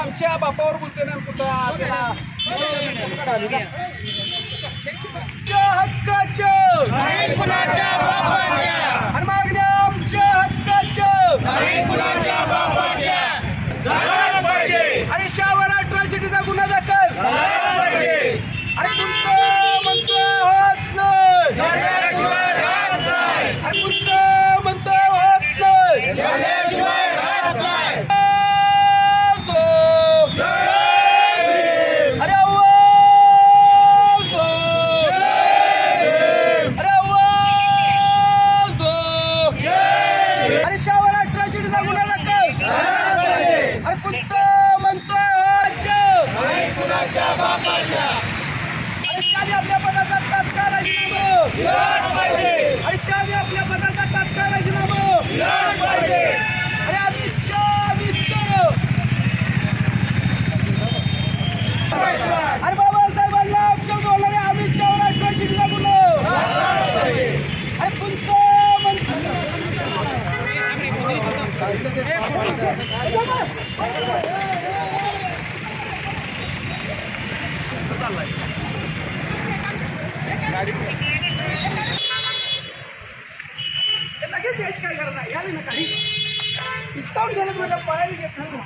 आमच्या बापावर बोलते ना कुठं? डिस्काउंट घेण्यात माझ्या पळायला घेत नाही ना.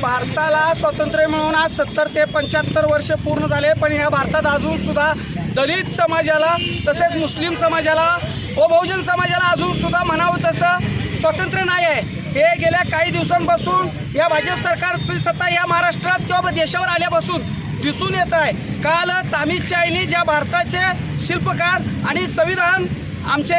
भारताला स्वातंत्र्य मिळून आज सत्तर ते पंच्याहत्तर वर्ष पूर्ण झाले पण ह्या भारतात अजून सुद्धा दलित समाजाला तसेच मुस्लिम समाजाला व बहुजन समाजाला अजून सुद्धा म्हणावं तसं स्वातंत्र्य नाही आहे. हे गेल्या काही दिवसांपासून या भाजप सरकारची सत्ता या महाराष्ट्रात किंवा देशावर आल्यापासून दिसून येत आहे. कालच अमित शहानी ज्या भारताचे शिल्पकार आणि संविधान आमचे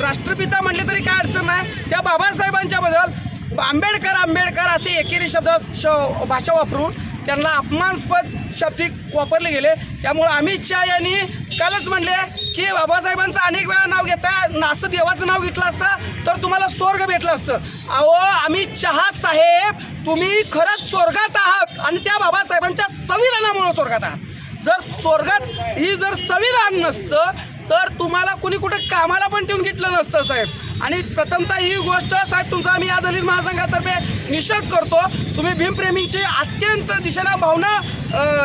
राष्ट्रपिता म्हटले तरी काय अडचण नाही. त्या बाबासाहेबांच्या बद्दल आंबेडकर आंबेडकर असे एकेरी शब्द श भाषा वापरून त्यांना अपमानस्पद शब्दी वापरले गेले. त्यामुळं अमित शहा यांनी कालच म्हणले की बाबासाहेबांचं अनेक वेळा नाव घेता नासं देवाचं नाव घेतलं असतं तर तुम्हाला स्वर्ग भेटलं असतं. अहो अमित शहा साहेब तुम्ही खरंच स्वर्गात आहात आणि त्या बाबासाहेबांच्या संविधानामुळे स्वर्गात आहात. जर स्वर्गात ही जर संविधान नसतं तर तुम्हाला कुणी कुठे कामाला पण ठेवून घेतलं नसतं साहेब. आणि प्रथमतः ही गोष्ट साहेब तुमचा आम्ही या दलित महासंघातर्फे निषेध करतो. तुम्ही भीमप्रेमींची अत्यंत दिशेनं भावना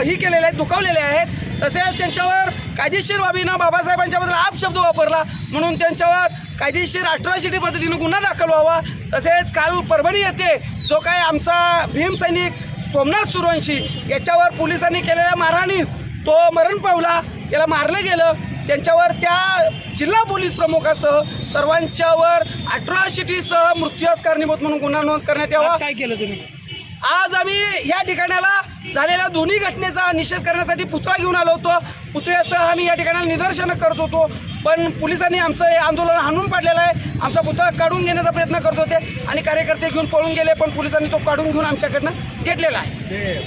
ही केलेल्या आहेत दुखावलेल्या आहेत. तसेच त्यांच्यावर कायदेशीर बाबीनं बाबासाहेबांच्याबद्दल आप शब्द वापरला. म्हणून त्यांच्यावर कायदेशीर अठराशिटी पद्धतीनं गुन्हा दाखल व्हावा. तसेच काल परभणी येथे जो काय आमचा भीम सैनिक सोमनाथ सुरवंशी याच्यावर पोलिसांनी केलेल्या मारहाणीत तो मरण पावला. त्याला मारलं गेलं. त्यांच्यावर त्या जिल्हा पोलीस प्रमुखासह सर्वांच्यावर अठरा शिटीसह मृत्यूस कारणीभूत म्हणून गुन्हा नोंद करण्यात यावा. काय केलं तुम्ही? आज आम्ही या ठिकाणाला झालेल्या दोन्ही घटनेचा निषेध करण्यासाठी पुतळा घेऊन आलो होतो. पुतळ्यासह आम्ही या ठिकाणाला निदर्शनं करत होतो. पण पोलिसांनी आमचं हे आंदोलन हाणून पाडलेलं आहे. आमचा पुतळा काढून घेण्याचा प्रयत्न करत होते आणि कार्यकर्ते घेऊन पळून गेले पण पोलिसांनी तो काढून घेऊन आमच्याकडनं घेतलेला आहे.